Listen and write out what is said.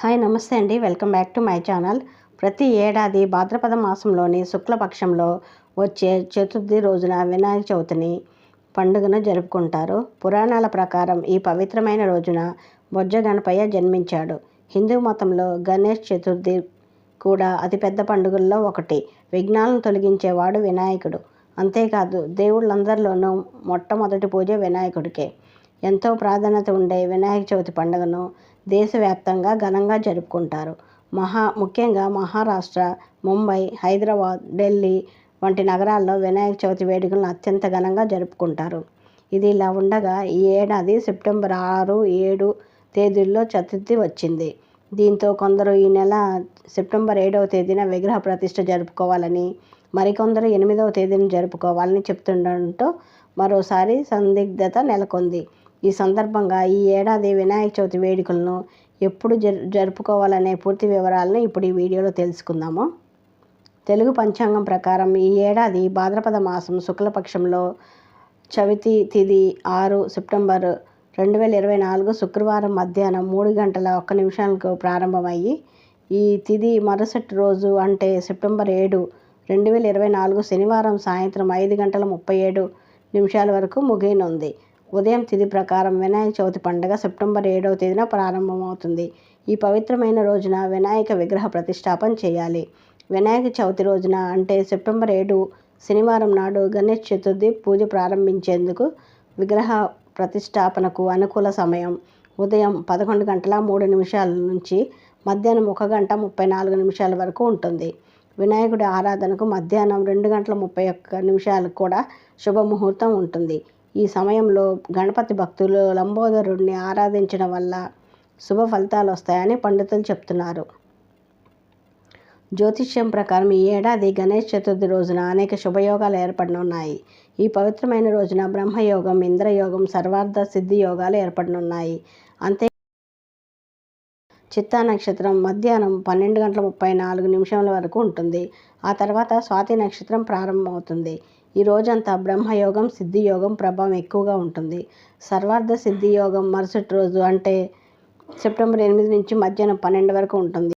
Hi నమస్తే అండి. Welcome back to my channel. ప్రతి ఏడాది భాద్రపద మాసంలోని శుక్లపక్షంలో వచ్చే చతుర్థి రోజున వినాయక చవితిని పండుగను జరుపుకుంటారు. పురాణాల ప్రకారం ఈ పవిత్రమైన రోజున బొజ్జ గణపయ్య జన్మించాడు. హిందూ మతంలో గణేష్ చతుర్థి కూడా అతిపెద్ద పండుగల్లో ఒకటి. విఘ్నాలను తొలగించేవాడు వినాయకుడు. అంతేకాదు దేవుళ్ళందరిలోనూ మొట్టమొదటి పూజ వినాయకుడికే. ఎంతో ప్రాధాన్యత ఉండే వినాయక చవితి పండుగను దేశవ్యాప్తంగా ఘనంగా జరుపుకుంటారు. మహా ముఖ్యంగా మహారాష్ట్ర ముంబై హైదరాబాద్ ఢిల్లీ వంటి నగరాల్లో వినాయక చవితి వేడుకలను అత్యంత ఘనంగా జరుపుకుంటారు. ఇది ఇలా ఉండగా ఈ ఏడాది సెప్టెంబర్ ఆరు ఏడు తేదీల్లో చతుర్థి వచ్చింది. దీంతో కొందరు ఈ నెల సెప్టెంబర్ ఏడవ తేదీన విగ్రహ ప్రతిష్ట జరుపుకోవాలని మరికొందరు ఎనిమిదవ తేదీన జరుపుకోవాలని చెప్తుండటంతో మరోసారి సందిగ్ధత నెలకొంది. ఈ సందర్భంగా ఈ ఏడాది వినాయక చవితి వేడుకలను ఎప్పుడు జరు జరుపుకోవాలనే పూర్తి వివరాలను ఇప్పుడు ఈ వీడియోలో తెలుసుకుందాము. తెలుగు పంచాంగం ప్రకారం ఈ ఏడాది భాద్రపద మాసం శుక్లపక్షంలో చవితి తిథి ఆరు సెప్టెంబర్ రెండు వేల ఇరవై నాలుగు శుక్రవారం మధ్యాహ్నం మూడు గంటల ఒక్క నిమిషాలకు ప్రారంభమయ్యి ఈ తిథి మరుసటి రోజు అంటే సెప్టెంబర్ ఏడు రెండు వేల ఇరవై నాలుగు శనివారం సాయంత్రం ఐదు గంటల ముప్పై ఏడు నిమిషాల వరకు ముగియనుంది. ఉదయం తిథి ప్రకారం వినాయక చవితి పండుగ సెప్టెంబర్ ఏడవ తేదీన ప్రారంభమవుతుంది. ఈ పవిత్రమైన రోజున వినాయక విగ్రహ ప్రతిష్టాపన చేయాలి. వినాయక చవితి రోజున అంటే సెప్టెంబర్ ఏడు శనివారం నాడు గణేష్ చతుర్థి పూజ ప్రారంభించేందుకు విగ్రహ ప్రతిష్టాపనకు అనుకూల సమయం. ఉదయం పదకొండు గంటల మూడు నిమిషాల నుంచి మధ్యాహ్నం ఒక గంట ముప్పై నాలుగు నిమిషాల వరకు ఉంటుంది. వినాయకుడి ఆరాధనకు మధ్యాహ్నం రెండు గంటల ముప్పై ఒక్క నిమిషాలకు కూడా శుభముహూర్తం ఉంటుంది. ఈ సమయంలో గణపతి భక్తులు లంబోదరుడిని ఆరాధించడం వల్ల శుభ ఫలితాలు వస్తాయని పండితులు చెప్తున్నారు. జ్యోతిష్యం ప్రకారం ఈ ఏడాది గణేష్ చతుర్థి రోజున అనేక శుభయోగాలు ఏర్పడనున్నాయి. ఈ పవిత్రమైన రోజున బ్రహ్మయోగం ఇంద్రయోగం సర్వార్థ సిద్ధి యోగాలు ఏర్పడనున్నాయి. అంతే చిత్తా నక్షత్రం మధ్యాహ్నం పన్నెండు గంటల ముప్పై నాలుగు నిమిషముల వరకు ఉంటుంది. ఆ తర్వాత స్వాతి నక్షత్రం ప్రారంభమవుతుంది. ఈ రోజంతా బ్రహ్మయోగం సిద్ధియోగం ప్రభావం ఎక్కువగా ఉంటుంది. సర్వార్థ సిద్ధి యోగం మరుసటి రోజు అంటే సెప్టెంబర్ ఎనిమిది నుంచి మధ్యాహ్నం పన్నెండు వరకు ఉంటుంది.